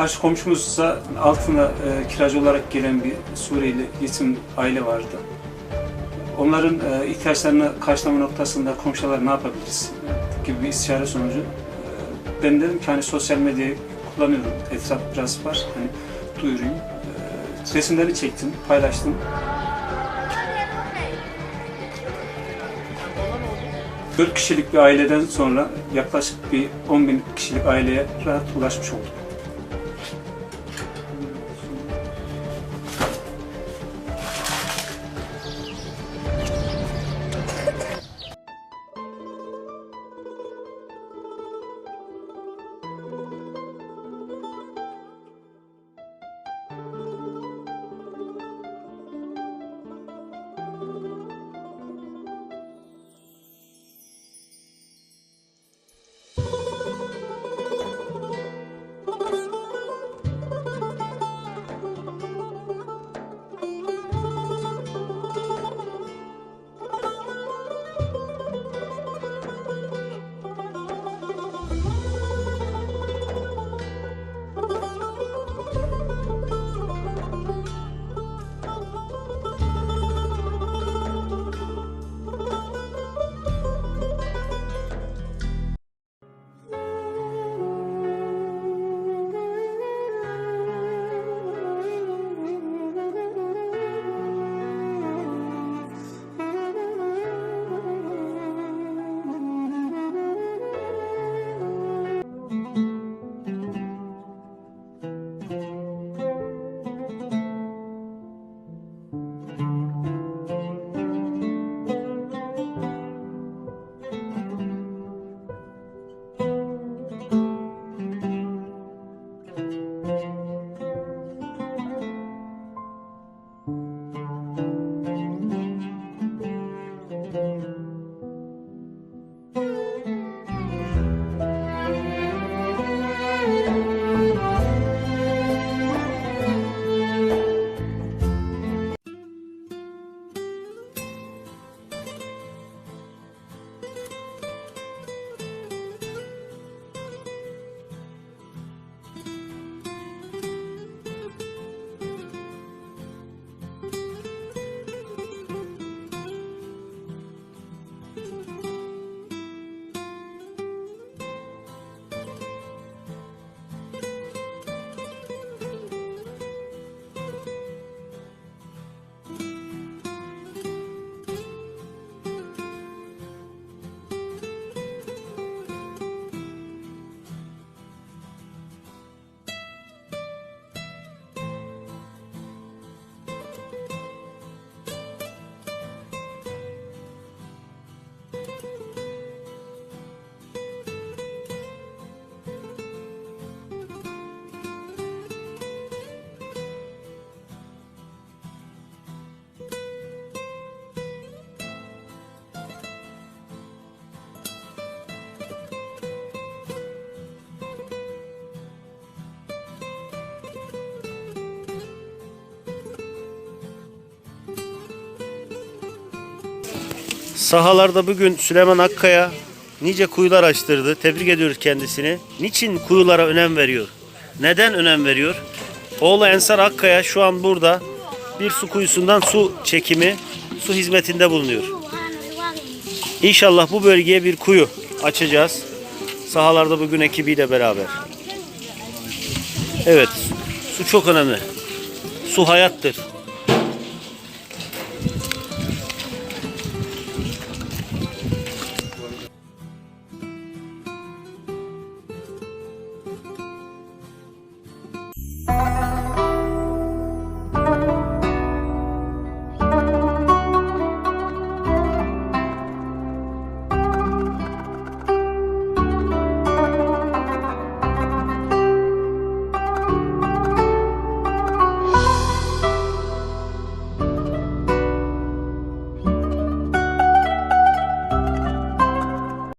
karşı komşumuzsa altına e, kiracı olarak gelen bir Suriyeli yetim aile vardı. Onların e, ihtiyaçlarını karşılama noktasında komşular ne yapabiliriz gibi bir istişare sonucu e, ben dedim ki hani sosyal medyayı kullanıyorum. Etraf biraz var. Hani duyurayım. E, resimleri çektim, paylaştım. Dört kişilik bir aileden sonra yaklaşık bir 10 bin kişilik aileye rahat ulaşmış olduk. Sahalarda bugün Süleyman Akkaya nice kuyular açtırdı. Tebrik ediyoruz kendisini. Niçin kuyulara önem veriyor? Neden önem veriyor? Oğlu Ensar Akkaya şu an burada bir su kuyusundan su çekimi, su hizmetinde bulunuyor. İnşallah bu bölgeye bir kuyu açacağız. Sahalarda bugün ekibiyle beraber. Evet, su çok önemli. Su hayattır.